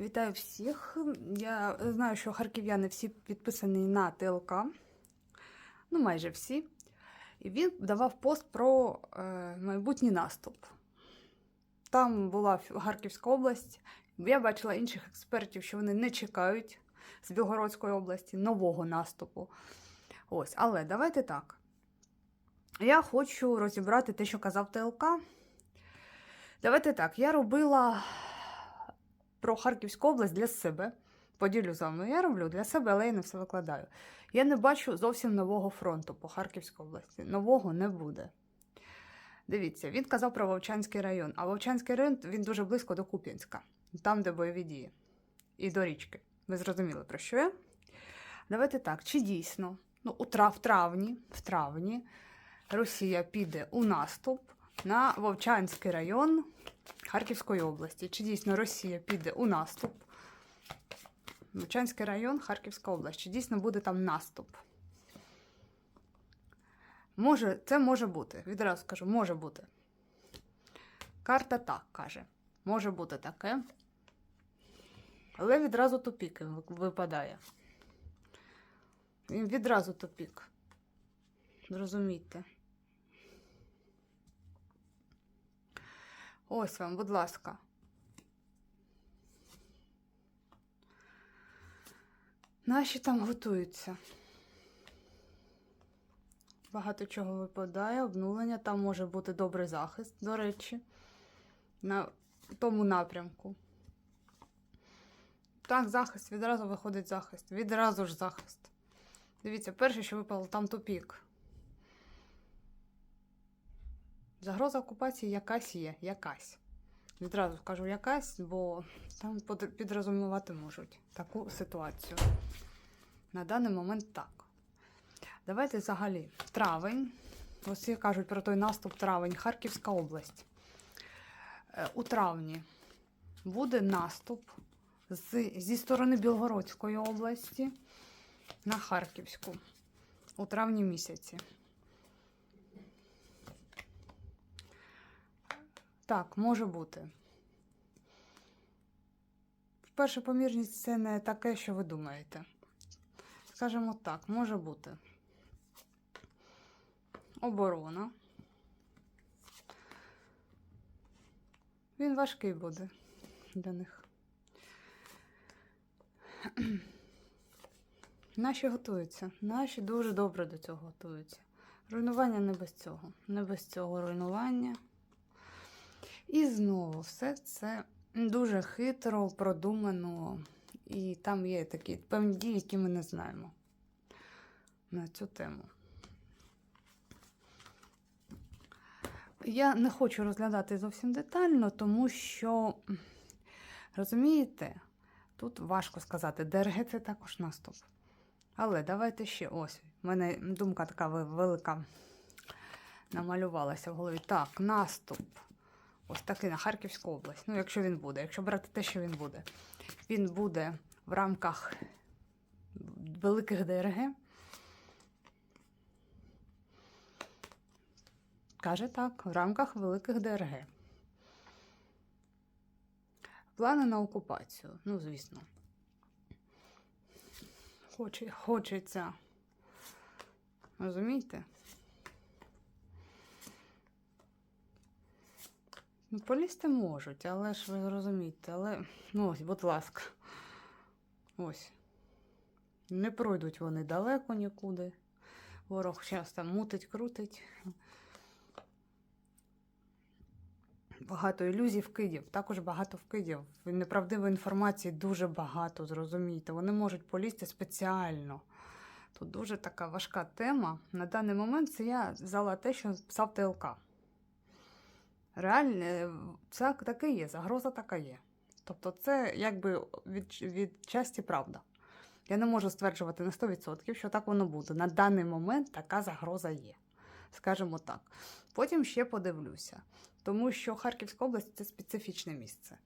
Вітаю всіх. Я знаю, що харків'яни всі підписані на ТЛК, ну майже всі. І він давав пост про е, майбутній наступ. Там була Харківська область. Я бачила інших експертів, що вони не чекають з Білгородської області нового наступу. Ось, але давайте так. Я хочу розібрати те, що казав ТЛК. Давайте так. Я робила про Харківську область для себе. Поділю з вами. Я роблю для себе, але я не все викладаю. Я не бачу зовсім нового фронту по Харківській області. Нового не буде. Дивіться, він казав про Вовчанський район, а Вовчанський район він дуже близько до Куп'янська, там, де бойові дії, і до річки. Ви зрозуміли, про що я? Давайте так, чи дійсно ну, у трав, в травні, в травні Росія піде у наступ на Вовчанський район Харківської області. Чи дійсно Росія піде у наступ? Вовчанський район, Харківська область. Чи дійсно буде там наступ? Може, це може бути. Відразу скажу, може бути. Карта так каже. Може бути таке. Але відразу тупік випадає. Відразу тупік. Зрозумійте. Ось вам, будь ласка. Наші там готуються. Багато чого випадає, обнулення. Там може бути добрий захист, до речі, на тому напрямку. Так, захист, відразу виходить захист. Відразу ж захист. Дивіться, перше, що випало, там тупік. Загроза окупації якась є, якась. Відразу скажу якась, бо там підрозумівати можуть таку ситуацію. На даний момент так. Давайте взагалі. Травень. Усі кажуть про той наступ травень, Харківська область. Е, У травні буде наступ з, зі сторони Білгородської області на Харківську у травні місяці. Так, може бути. Перша помірність це не таке, що ви думаєте. Скажімо так, може бути. Оборона. Він важкий буде для них. Наші готуються. Наші дуже добре до цього готуються. Руйнування не без цього. Не без цього руйнування. І знову все це дуже хитро, продумано. І там є такі певні дії, які ми не знаємо на цю тему. Я не хочу розглядати зовсім детально, тому що, розумієте, тут важко сказати, ДРГ це також наступ. Але давайте ще ось. У мене думка така велика намалювалася в голові. Так, наступ. Ось такий на Харківську область. Ну, якщо він буде, якщо брати те, що він буде. Він буде в рамках великих ДРГ. Каже так, в рамках великих ДРГ. Плани на окупацію, ну, звісно. Хоче, хочеться. Розумієте? Ну, полізти можуть, але ж ви зрозумієте, але. Ну, ось, будь ласка. Ось. Не пройдуть вони далеко нікуди. Ворог там мутить, крутить. Багато ілюзій вкидів, також багато вкидів. Неправдивої інформації дуже багато, зрозумійте. Вони можуть полізти спеціально. Тут дуже така важка тема. На даний момент це я взяла те, що писав ТЛК. Реально, е, це таке є, загроза така є. Тобто, це якби від, від часті правда. Я не можу стверджувати на 100%, що так воно буде. На даний момент така загроза є. Скажімо так. Потім ще подивлюся. Тому що Харківська область це специфічне місце.